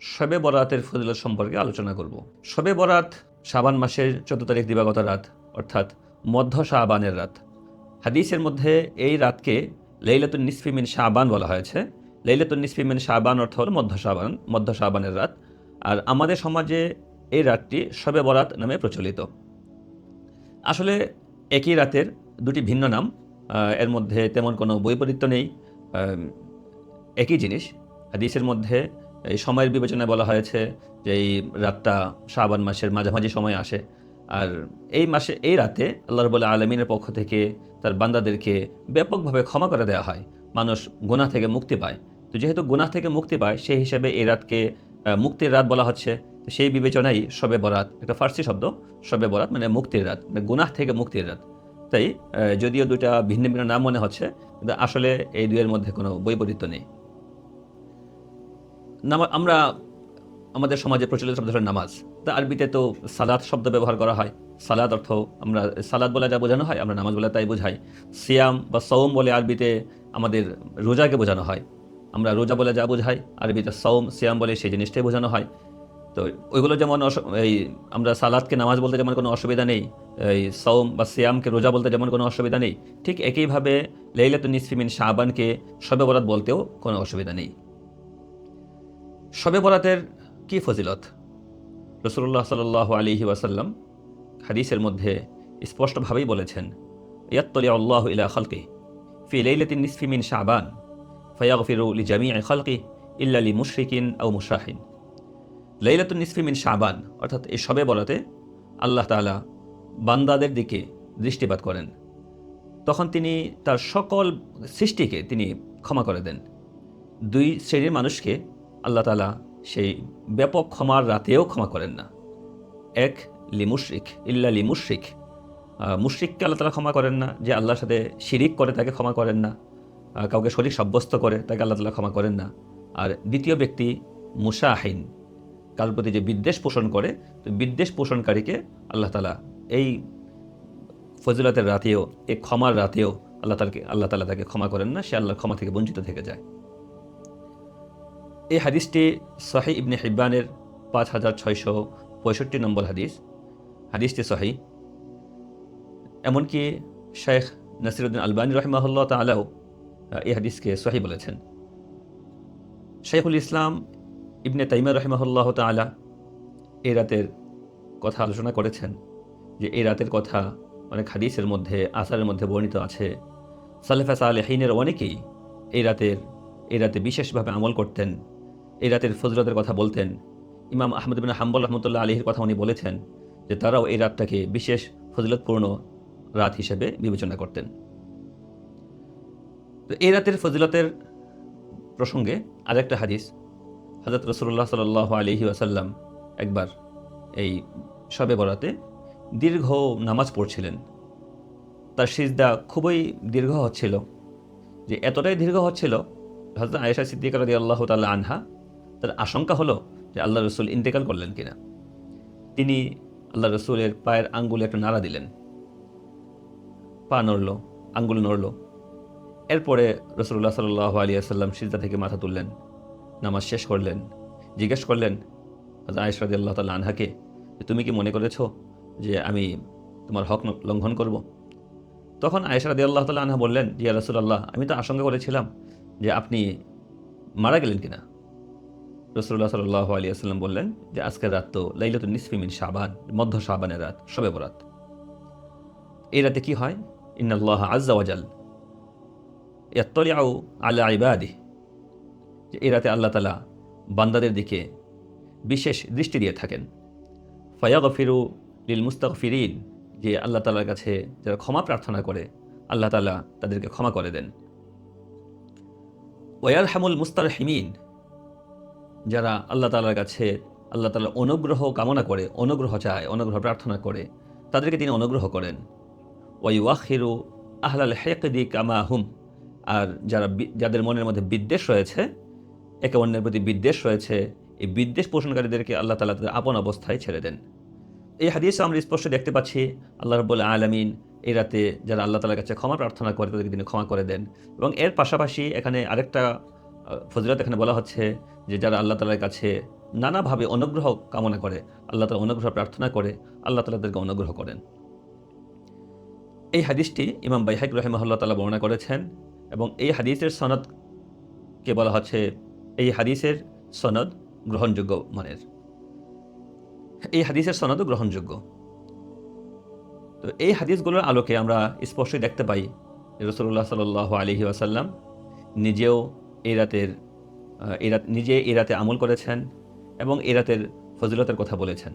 শবে বরাতের ফজিলত সম্পর্কে আলোচনা করব। শবে বরাত শাবান মাসের চোদ্দ তারিখ দিবাগত রাত, অর্থাৎ মধ্য শাবানের রাত। হাদিসের মধ্যে এই রাতকে লেইলাতুল নিসফিমিন শাবান বলা হয়েছে। লেইলাতুল নিসফিমিন শাবান অর্থ হল মধ্য শাবান, মধ্য শাবানের রাত। আর আমাদের সমাজে এই রাতটি শবে বরাত নামে প্রচলিত। আসলে একই রাতের দুটি ভিন্ন নাম এর মধ্যে তেমন কোনো বৈপরীত্য নেই। একই জিনিস। হাদিসের মধ্যে এই সময়ের বিবেচনায় বলা হয়েছে যে এই রাতটা শাবান মাসের মাঝামাঝি সময় আসে। আর এই মাসে, এই রাতে আল্লাহ রবুল্লা আলমিনের পক্ষ থেকে তার বান্দাদেরকে ব্যাপকভাবে ক্ষমা করে দেওয়া হয়। মানুষ গুনাহ থেকে মুক্তি পায়। তো যেহেতু গুনাহ থেকে মুক্তি পায়, সেই হিসেবে এই রাতকে মুক্তির রাত বলা হচ্ছে। সেই বিবেচনাই শবে বরাত একটা ফার্সি শব্দ, শবে বরাত মানে মুক্তির রাত মানে গুনাহ থেকে মুক্তির রাত। তাই যদিও দুইটা ভিন্ন ভিন্ন নাম মনে হচ্ছে, কিন্তু আসলে এই দুইয়ের মধ্যে কোনো বৈপরীত্য নেই। নামা আমরা আমাদের সমাজে প্রচলিত শব্দ হলো নামাজ। তা আরবিতে তো সালাদ শব্দ ব্যবহার করা হয়। সালাদ অর্থ আমরা সালাদ বলে যা বোঝানো হয়, আমরা নামাজ বলে তাই বোঝাই। সিয়াম বা সৌম বলে আরবিতে আমাদের রোজাকে বোঝানো হয়। আমরা রোজা বলে যা বোঝাই, আরবিতে সৌম সিয়াম বলে সেই জিনিসটাই বোঝানো হয়। তো ওইগুলো যেমন এই আমরা সালাদকে নামাজ বলতে যেমন কোনো অসুবিধা নেই, এই সৌম বা সিয়ামকে রোজা বলতে যেমন কোনো অসুবিধা নেই, ঠিক একইভাবে লেইলাতুন নিসফিমিন শাহবানকে শবে বরাত বলতেও কোনো অসুবিধা নেই। শবে বরাতের কি ফজিলত? রসুল্লাহ সাল আলিহি ওয়াসাল্লাম হাদিসের মধ্যে স্পষ্টভাবেই বলেছেন ইয়াত্তলি আল্লাহ ইলা খালকি ফি লাইলাতিন নিসফি মিন শাবান, ফায়াগফিরু লি জামিআ খালকি ইল্লা লি মুশরিকিন আও মুশাহিন। লাইলাতুন নিসফি মিন শাবান, অর্থাৎ এই শবে বরাতে আল্লাহ তাআলা বান্দাদের দিকে দৃষ্টিপাত করেন। তখন তিনি তার সকল সৃষ্টিকে তিনি ক্ষমা করে দেন। দুই শ্রেণির মানুষকে আল্লাহ তালা সেই ব্যাপক ক্ষমার রাতেও ক্ষমা করেন না। এক লিমুশরিক ইল্লা লিমুশরিক মুশরিককে আল্লাহ তালা ক্ষমা করেন না, যে আল্লাহর সাথে শিরিক করে তাকে ক্ষমা করেন না কাউকে শরীর সাব্যস্ত করে তাকে আল্লাহ তালা ক্ষমা করেন না। আর দ্বিতীয় ব্যক্তি মুসাহিন কারোর প্রতি যে বিদ্বেষ পোষণ করে, তো বিদ্বেষ পোষণকারীকে আল্লাহ তালা এই ফজিলতের রাতেও, এই ক্ষমার রাতেও আল্লাহ তালাকে আল্লাহ তালা তাকে ক্ষমা করেন না, সে আল্লাহর ক্ষমা থেকে বঞ্চিত থেকে যায়। এই হাদিসটি সহি ইবনে হিব্বানের পাঁচ হাজার ছয়শো পঁয়ষট্টি নম্বর হাদিস। হাদিসটি সহি। এমনকি শেখ নাসিরুদ্দিন আলবানী রহমাহুল্লাহ তালাও এই হাদিসকে সহি বলেছেন। শেখুল ইসলাম ইবনে তাইমা রহমাহুল্লাহ তালা এই রাতের কথা আলোচনা করেছেন যে এই রাতের কথা অনেক হাদিসের মধ্যে, আসারের মধ্যে বর্ণিত আছে। সালেফা সালেহিনের অনেকেই এই রাতের, এই রাতে বিশেষভাবে আমল করতেন। এই রাতের ফজরতের কথা বলতেন। ইমাম আহমদ বিন হাম্বল রহমতুল্লাহ আলহির কথা উনি বলেছেন যে তারাও এই রাতটাকে বিশেষ ফজিলতপূর্ণ রাত হিসেবে বিবেচনা করতেন। তো এই রাতের ফজিলতের প্রসঙ্গে আর একটা হাদিস হজরত রসুল্লাহ সাল আলহি আসাল্লাম একবার এই শবে বরাতে দীর্ঘ নামাজ পড়ছিলেন। তার সিজদা খুবই দীর্ঘ হচ্ছিল। যে এতটাই দীর্ঘ হচ্ছিল হজরত আয়েশা সিদ্দিক রাদি আল্লাহ তাল্লাহ আনহা তার আশঙ্কা হলো যে আল্লাহ রসুল ইন্তেকাল করলেন কিনা। তিনি আল্লাহ রসুলের পায়ের আঙ্গুলে একটা নাড়া দিলেন। পা নড়ল, আঙ্গুল নড়ল। এরপরে রসুল্লাহ সাল্লাহ আলী আসাল্লাম সিজদা থেকে মাথা তুললেন, নামাজ শেষ করলেন, জিজ্ঞেস করলেন হজরত আয়েশা রাদি আল্লাহ তাল্লাহ আনহাকে তুমি কি মনে করেছ যে আমি তোমার হক লঙ্ঘন করব? তখন আয়েশা রাদি আল্লাহ তাল্লাহ আনহা বললেন জিয়া রসুল্লাহ আমি তো আশঙ্কা করেছিলাম যে আপনি মারা গেলেন কিনা। রসুল্লাহ সাল্লাহ আলী আসসালাম বললেন যে আজকের রাত তো লাইলাতুল নিসফিমিন শাবান, মধ্য শাবানের রাত, শবে বরাত। এই রাতে কি হয়? ইন্নাল্লাহ আজ্জাওয়াজাল ইয়াত্তলিআউ আলা ইবাদি যে, এই রাতে আল্লাহ তালা বান্দাদের দিকে বিশেষ দৃষ্টি দিয়ে থাকেন। ফয়াগফিরু লিল মুস্তাগফিরিন যে, আল্লাহ তালার কাছে যারা ক্ষমা প্রার্থনা করে, আল্লাহ তালা তাদেরকে ক্ষমা করে দেন। ওয়াল হামুল মুস্তারহিমিন। যারা আল্লাহ তালার কাছে আল্লাহ তালার অনুগ্রহ কামনা করে, অনুগ্রহ চায়, অনুগ্রহ প্রার্থনা করে, তাদেরকে তিনি অনুগ্রহ করেন। ওয়াই ওয়াখিরু আহলাল হেকদি কামা হুম। আর যারা যাদের মনের মধ্যে বিদ্বেষ রয়েছে, একে অন্যের প্রতি বিদ্বেষ রয়েছে, এই বিদ্বেষ পোষণকারীদেরকে আল্লাহ তালা তাদের আপন অবস্থায় ছেড়ে দেন। এই হাদিসে আমরা স্পষ্ট দেখতে পাচ্ছি, আল্লাহ রব্বুল আলমিন এই রাতে যারা আল্লাহ তালার কাছে ক্ষমা প্রার্থনা করে, তাদেরকে তিনি ক্ষমা করে দেন। এবং এর পাশাপাশি এখানে আরেকটা ফজিলত এখানে বলা হচ্ছে যে যারা আল্লাহ তালার কাছে নানাভাবে অনুগ্রহ কামনা করে, আল্লাহ তালা অনুগ্রহ প্রার্থনা করে, আল্লাহ তালা তাদেরকে অনুগ্রহ করেন। এই হাদিসটি ইমাম বাইহাক রহেমাহুল্লাহ তালা বর্ণনা করেছেন এবং এই হাদিসের সনদকে বলা হচ্ছে, এই হাদিসের সনদ গ্রহণযোগ্য মানের। এই হাদিসের সনদও গ্রহণযোগ্য। তো এই হাদিসগুলোর আলোকে আমরা স্পষ্টই দেখতে পাই রসুল্লাহ সাল আলহি আসাল্লাম নিজেও এই রাতের নিজে এই রাতে আমল করেছেন এবং এই রাতের ফজিলতের কথা বলেছেন।